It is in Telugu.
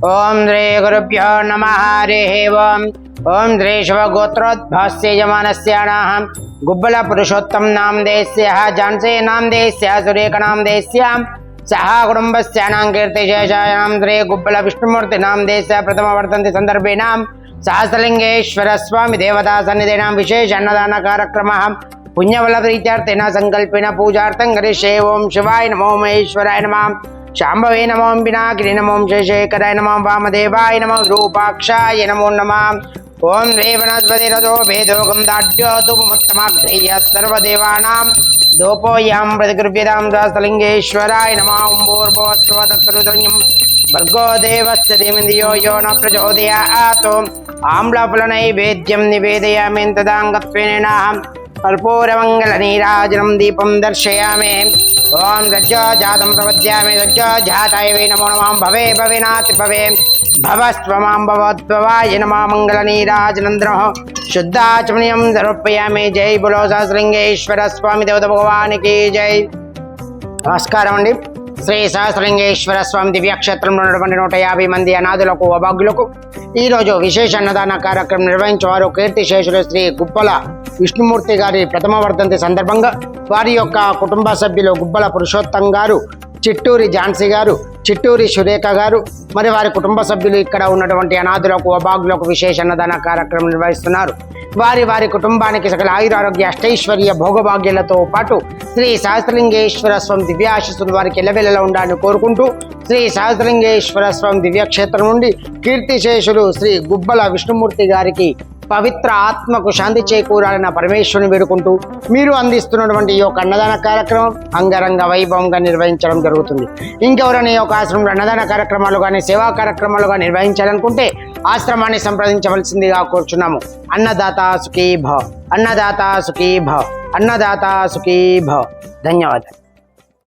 ఓం శ్రీ గురుభ్యో నమ హరి ఓం ఓం శ్రీ శివగోత్రోద్భాస్య యజమానస్యానాహం గుబ్బల పురుషోత్తం నామ దేశ్య జాన్సే నామ దేశ్య సురేఖ నామ దేశ్య సహ కుటుంబస్యానాం కీర్తిశేషాయాం శ్రీ గుబ్బల విష్ణుమూర్తి నామ దేశ్య ప్రథమ వర్తంతి సందర్భేణాం సహస్రలింగేశ్వర స్వామి దేవతా సన్నిధినాం విశేష అన్నదాన కార్యక్రమ శాంభవే నమో పినాకిని నమో శేఖరాయ నమో వామదేవాయ నమో రూపాక్షాయ నమో నమ ఓం రేవణస్పతి రథో భేదోగం దాఢ్యో సర్వదేవానాం దోపోయాం ప్రతిగృభ్యతాం దాసలింగేశ్వరాయ నమ భర్గో దేవస్య ధీమిధియో యో న ప్రచోదయాత్ ఆమ్లఫలనైవేద్యం నివేదయామి తదాంగత్వేనాహం కర్పూరమంగళ నీరాజనం దీపం దర్శయామి. ఓం సజ్జో జాతం ప్రపద్యామి సజ్జో జాతాయ వే నమో నమాం. భవే భవేనాతి భవే. భవస్వమాం భవద్భవాయ నమా మంగళ నీరాజనంద్ర శుద్ధాచమనీయం సమర్పయామి. జై బులో సహస్రలింగేశ్వర స్వామి దేవత భగవానికి జై. నమస్కారం అండి శ్రీ సహస్రలింగేశ్వర స్వామి దివ్యక్షేత్రంలో ఉన్నటువంటి నూట యాభై మంది అనాథులకు అభాగ్యులకు. ఈరోజు విశేష అన్నదాన కార్యక్రమం నిర్వహించేవారు కీర్తిశేషులు శ్రీ గుప్పల విష్ణుమూర్తి గారి ప్రథమ వర్ధంతి సందర్భంగా వారి యొక్క కుటుంబ సభ్యులు గుబ్బల పురుషోత్తం గారు చిట్టూరి ఝాన్సీ గారు చిట్టూరి సురేఖ గారు మరి వారి కుటుంబ సభ్యులు ఇక్కడ ఉన్నటువంటి అనాథులకు అభాగ్యులకు విశేష అన్నదాన కార్యక్రమం నిర్వహిస్తున్నారు. వారి వారి కుటుంబానికి సకల ఆయురారోగ్య అష్టైశ్వర్య భోగభాగ్యాలతో పాటు శ్రీ సహస్రలింగేశ్వర స్వామి దివ్యాశిస్సులు వారికి ఎల్లవెల్లలో ఉండాలని కోరుకుంటూ శ్రీ సహస్రలింగేశ్వర స్వామి దివ్యక్షేత్రం నుండి కీర్తిశేషులు శ్రీ గుబ్బల విష్ణుమూర్తి గారికి పవిత్ర ఆత్మకు శాంతి చేకూరాలని పరమేశ్వరుని వేడుకుంటూ మీరు అందిస్తున్నటువంటి ఈ యొక్క అన్నదాన కార్యక్రమం అంగరంగ వైభవంగా నిర్వహించడం జరుగుతుంది. ఇంకెవరైనా ఈ యొక్క ఆశ్రమంలో అన్నదాన కార్యక్రమాలు కానీ సేవా కార్యక్రమాలు కానీ నిర్వహించాలనుకుంటే ఆశ్రమాన్ని సంప్రదించవలసిందిగా కోరుచున్నాము. అన్నదాత సుఖీ భవ. అన్నదాత సుఖీ భవ. అన్నదాత సుఖీ భవ. ధన్యవాదాలు.